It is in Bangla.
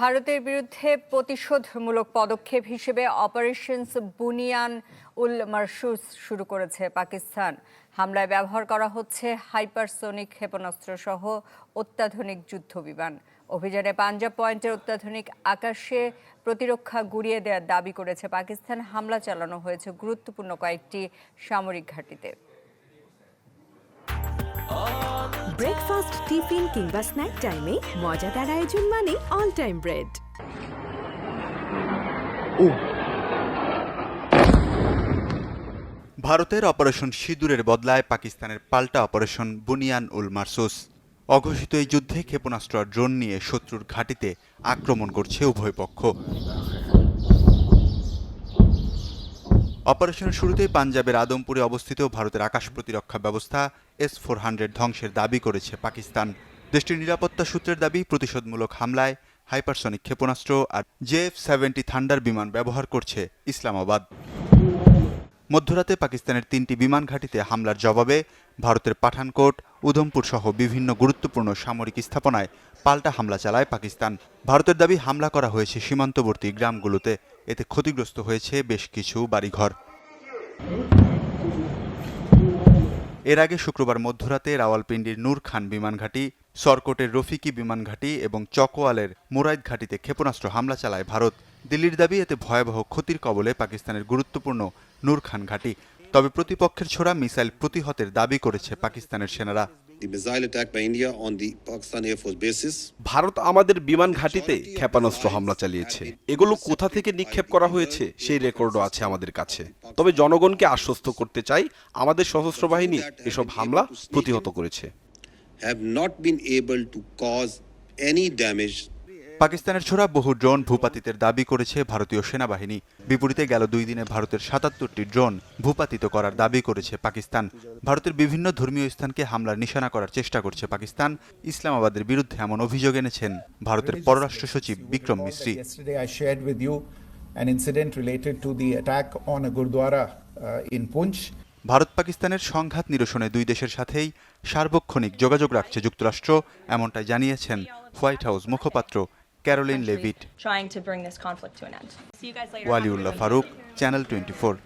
ভারতের বিরুদ্ধে প্রতিশোধমূলক পদক্ষেপ হিসেবে অপারেশনস বুনিয়ান উল মারসুস শুরু করেছে পাকিস্তান। হামলায় ব্যবহার করা হচ্ছে হাইপারসোনিক ক্ষেপণাস্ত্র সহ অত্যাধুনিক যুদ্ধ বিমান অভিযানে পাঞ্জাব পয়েন্টের অত্যাধুনিক আকাশে প্রতিরক্ষা গুড়িয়ে দেওয়ার দাবি করেছে পাকিস্তান। হামলা চালানো হয়েছে গুরুত্বপূর্ণ কয়েকটি সামরিক ঘাঁটিতে। ব্রেকফাস্ট টিফিন কিংবা স্ন্যাক টাইমে মজাদার আয়োজন মানে অল টাইম ব্রেড ভারতের অপারেশন সিঁদুরের বদলায় পাকিস্তানের পাল্টা অপারেশন বুনিয়ান উল মারসুস। অঘোষিত এই যুদ্ধে ক্ষেপণাস্ত্র ড্রোন নিয়ে শত্রুর ঘাঁটিতে আক্রমণ করছে উভয় পক্ষ। অপারেশনের শুরুতেই পাঞ্জাবের আদমপুরে অবস্থিত ভারতের আকাশ প্রতিরক্ষা ব্যবস্থা এস ফোর হান্ড্রেড ধ্বংসের দাবি করেছে পাকিস্তান। দেশটির নিরাপত্তা সূত্রের দাবি, প্রতিশোধমূলক হামলায় হাইপারসনিক ক্ষেপণাস্ত্র আর জেএফ সেভেন্টি থান্ডার বিমান ব্যবহার করছে ইসলামাবাদ। মধ্যরাতে পাকিস্তানের তিনটি বিমান ঘাঁটিতে হামলার জবাবে ভারতের পাঠানকোট, উধমপুর সহ বিভিন্ন গুরুত্বপূর্ণ সামরিক স্থাপনায় পাল্টা হামলা চালায় পাকিস্তান। ভারতের দাবি, হামলা করা হয়েছে সীমান্তবর্তী গ্রামগুলোতে। এতে ক্ষতিগ্রস্ত হয়েছে বেশ কিছু বাড়িঘর। এর আগে শুক্রবার মধ্যরাতে রাওয়ালপিন্ডির নূর খান বিমান ঘাঁটি, সরকটের রফিকি বিমান ঘাঁটি এবং চকোয়ালের মোরাইদ ঘাঁটিতে ক্ষেপণাস্ত্র হামলা চালায় ভারত। দিল্লির দাবি, এতে ভয়াবহ ক্ষতির কবলে পাকিস্তানের গুরুত্বপূর্ণ নূর খান ঘাঁটি। তবে প্রতিপক্ষের ছোড়া মিসাইল প্রতিহতের দাবি করেছে পাকিস্তানের সেনারা। ভারত আমাদের বিমান ঘাঁটিতে ক্ষেপণাস্ত্র হামলা চালিয়েছে। এগুলো কোথা থেকে নিক্ষেপ করা হয়েছে সেই রেকর্ডও আছে আমাদের কাছে। তবে জনগণকে আশ্বস্ত করতে চাই আমাদের সশস্ত্র বাহিনী এসব হামলা প্রতিহত করেছে। Have not been able to cause any damage পাকিস্তানের ছোড়া বহু ড্রোন ভূপাতিতের দাবি করেছে ভারতীয় সেনাবাহিনী। বিপরীতে গেল দুই দিনে ভারতের সাতাত্তরটি ড্রোন ভূপাতিত করার দাবি করেছে পাকিস্তান। ভারতের বিভিন্ন ধর্মীয় স্থানকে হামলার নিশানা করার চেষ্টা করছে পাকিস্তান। ইসলামাবাদের বিরুদ্ধে এমন অভিযোগ এনেছেন ভারতের পররাষ্ট্র সচিব Vikram Misri. Yesterday, I shared with you an incident related to the attack on a Gurdwara uh, in Punch. Bharat পাকিস্তানের সংঘাত নিরসনে দুই দেশের সাথেই সার্বক্ষণিক যোগাযোগ রাখছে যুক্তরাষ্ট্র এমনটাই জানিয়েছেন হোয়াইট হাউস মুখপাত্র Caroline Levitt, trying to bring this conflict to an end. See you guys later. Waliullah Channel 24.